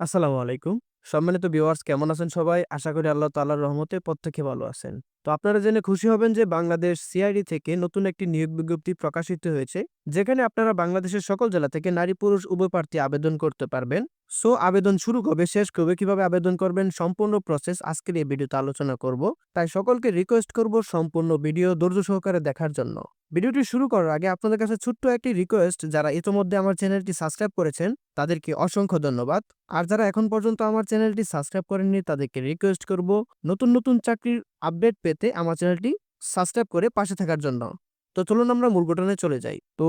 আসসালামু আলাইকুম। সম্মানিত ভিউয়ার্স কেমন আছেন সবাই? আশা করি আল্লাহ তাআলার রহমতে প্রত্যেকে ভালো আছেন। তো আপনারা জেনে খুশি হবেন যে বাংলাদেশ সিআইডি থেকে নতুন একটি নিয়োগ বিজ্ঞপ্তি প্রকাশিত হয়েছে। যেখানে আপনারা বাংলাদেশের সকল জেলা থেকে নারী পুরুষ উভয় প্রার্থী আবেদন করতে পারবেন। সো আবেদন শুরু কবে, শেষ কবে, কীভাবে আবেদন করবেন সম্পূর্ণ প্রসেস আজকের এই ভিডিওতে আলোচনা করব। তাই সকলকে রিকোয়েস্ট করব সম্পূর্ণ ভিডিও ধৈর্য সহকারে দেখার জন্য। ভিডিওটি শুরু করার আগে আপনাদের কাছে ছোট্ট একটি রিকোয়েস্ট যারা ইতোমধ্যে আমার চ্যানেলটি সাবস্ক্রাইব করেছেন তাদেরকে অসংখ্য ধন্যবাদ। আর যারা এখন পর্যন্ত আমার চ্যানেলটি সাবস্ক্রাইব করেননি তাদেরকে রিকোয়েস্ট করব নতুন, নতুন চাকরির আপডেট পেতে আমার চ্যানেলটি সাবস্ক্রাইব করে পাশে থাকার জন্য। তো চলুন আমরা মূল ঘটনায় চলে যাই। তো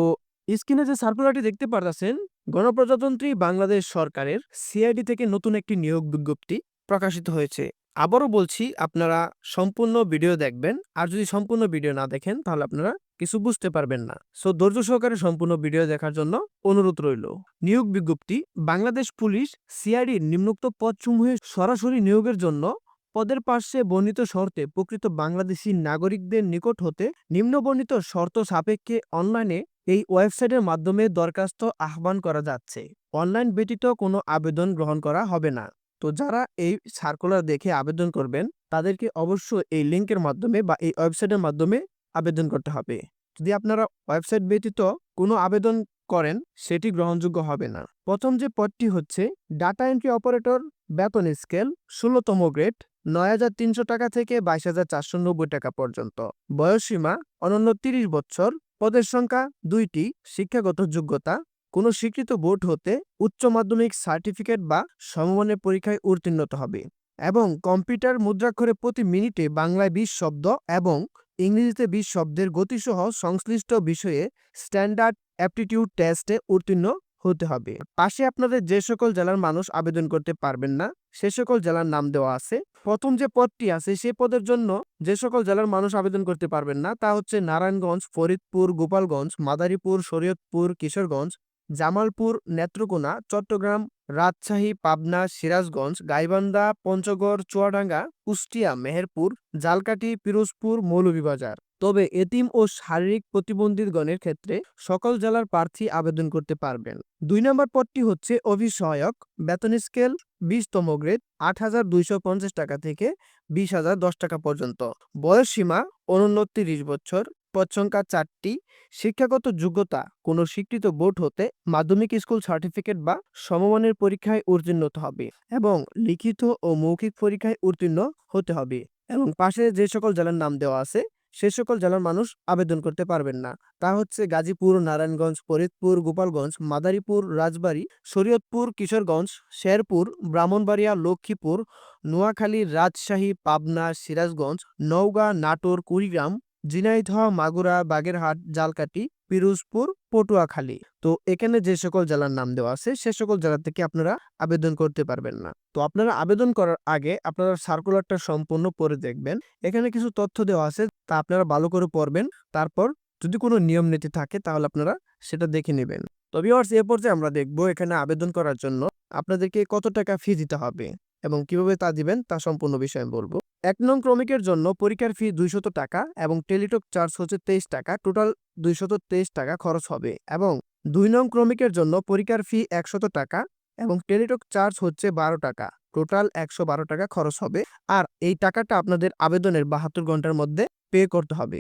স্ক্রিনে যে সার্কুলারটি দেখতে পারতেছেন গণপ্রজাতন্ত্রী বাংলাদেশ সরকারের সিআইডি থেকে নতুন একটি নিয়োগ বিজ্ঞপ্তি প্রকাশিত হয়েছে। আবারও বলছি, আপনারা সম্পূর্ণ ভিডিও দেখবেন। আর যদি সম্পূর্ণ ভিডিও না দেখেন, তাহলে আপনারা কিছু বুঝতে পারবেন না। সো, ধৈর্য সহকারে সম্পূর্ণ ভিডিও দেখার জন্য অনুরোধ রইল। নিয়োগ বিজ্ঞপ্তি, বাংলাদেশ পুলিশ সিআইডির নিম্নোক্ত পদসমূহে সরাসরি নিয়োগের জন্য পদের পার্শ্বে বর্ণিত শর্তে প্রকৃত বাংলাদেশি নাগরিকদের নিকট হতে নিম্নবর্ণিত শর্ত সাপেক্ষে অনলাইনে এই ওয়েবসাইটের মাধ্যমে দরখাস্ত আহ্বান করা যাচ্ছে। অনলাইন ব্যতীত কোনো আবেদন গ্রহণ করা হবে না। তো যারা এই সার্কুলার দেখে আবেদন করবেন, তাদেরকে অবশ্যই এই লিঙ্কের মাধ্যমে বা এই ওয়েবসাইটের মাধ্যমে আবেদন করতে হবে। যদি আপনারা ওয়েবসাইট ব্যতীত কোনো আবেদন করেন, সেটি গ্রহণযোগ্য হবে না। প্রথম যে পদটি হচ্ছে ডাটা এন্ট্রি অপারেটর বেতন স্কেল ষোলতম গ্রেড নয় হাজার তিনশো টাকা থেকে বাইশ হাজার চারশো নব্বই টাকা পর্যন্ত বয়সসীমা, অনন্য তিরিশ বছর পদের সংখ্যা দুইটি, শিক্ষাগত যোগ্যতা কোনো স্বীকৃত বোর্ড হতে উচ্চ মাধ্যমিক সার্টিফিকেট বা সমমানের পরীক্ষায় উত্তীর্ণ হতে হবে এবং কম্পিউটার মুদ্রাক্ষরে প্রতি মিনিটে বাংলায় বিশ শব্দ এবং ইংরেজিতে বিশ শব্দের গতিসহ সংশ্লিষ্ট বিষয়ে স্ট্যান্ডার্ড অ্যাপটিটিউড টেস্টে উত্তীর্ণ হতে হবে। পাশে আপনাদের যে সকল জেলার মানুষ আবেদন করতে পারবেন না, সে সকল জেলার নাম দেওয়া আছে। প্রথম যে পদটি আছে, সে পদের জন্য যে সকল জেলার মানুষ আবেদন করতে পারবেন না, তা হচ্ছে নারায়ণগঞ্জ, ফরিদপুর, গোপালগঞ্জ, মাদারীপুর, শরীয়তপুর, কিশোরগঞ্জ জামালপুর, নেত্রকোনা, চট্টগ্রাম, রাজশাহী, পাবনা, সিরাজগঞ্জ, গাইবান্ধা, পঞ্চগড়, চুয়াডাঙ্গা, কুষ্টিয়া, মেহেরপুর, জালকাঠি, পিরোজপুর, মৌলভীবাজার। তবে এতিম ও শারীরিক প্রতিবন্ধীগণের ক্ষেত্রে সকল জেলার প্রার্থী আবেদন করতে পারবেন। দুই নম্বর পদটি হচ্ছে অভিসহায়ক, বেতন স্কেল বিশতম গ্রেড, আট হাজার দুইশো পঞ্চাশ টাকা থেকে বিশ হাজার দশ টাকা পর্যন্ত। বয়স সীমা অনন্য তিরিশ বছর পদ সংখ্যা চারটি শিক্ষাগত যোগ্যতা, কোনো স্বীকৃত বোর্ড হতে মাধ্যমিক স্কুল সার্টিফিকেট বা সমমানের পরীক্ষায় উত্তীর্ণ হবে এবং লিখিত ও মৌখিক পরীক্ষায় উত্তীর্ণ হতে হবে এবং পাশে যে সকল জেলার নাম দেওয়া আছে, সে সকল জেলার মানুষ আবেদন করতে পারবেন না। তা হচ্ছে গাজীপুর, নারায়ণগঞ্জ, ফরিদপুর, গোপালগঞ্জ, মাদারীপুর, রাজবাড়ী, শরীয়তপুর, কিশোরগঞ্জ, শেরপুর, ব্রাহ্মণবাড়িয়া, লক্ষ্মীপুর, নোয়াখালী, রাজশাহী, পাবনা, সিরাজগঞ্জ, নওগাঁ, নাটোর, কুড়িগ্রাম ঝিনাইদহ, মাগুরা, বাগেরহাট জালকাটি পিরোজপুর, পটুয়াখালী। তো এখানে যে সকল জেলার নাম দেওয়া আছে, সে সকল জেলা থেকে আপনারা আবেদন করতে পারবেন না। তো আপনারা আবেদন করার আগে আপনারা সার্কুলারটা সম্পূর্ণ পড়ে দেখবেন। এখানে কিছু তথ্য দেওয়া আছে, তা আপনারা ভালো করে পড়বেন। তারপর যদি কোনো নিয়ম নীতি থাকে, তাহলে আপনারা সেটা দেখে নেবেন। তো ভিউয়ার্স, এ পর্যায়ে আমরা দেখব এখানে আবেদন করার জন্য আপনাদেরকে কত টাকা ফি দিতে হবে এবং কীভাবে তা দিবেন, তা সম্পূর্ণ বিষয়ে বলব। এক নং ক্রমিকের জন্য পরীক্ষার ফি দুইশত টাকা এবং টেলিটক চার্জ হচ্ছে তেইশ টাকা, টোটাল দুইশত তেইশ টাকা খরচ হবে। এবং দুই নং ক্রমিকের জন্য পরীক্ষার ফি একশত টাকা এবং টেলিটক চার্জ হচ্ছে বারো টাকা, টোটাল একশো বারো টাকা খরচ হবে। আর এই টাকাটা আপনাদের আবেদনের বাহাত্তর ঘণ্টার মধ্যে পে করতে হবে।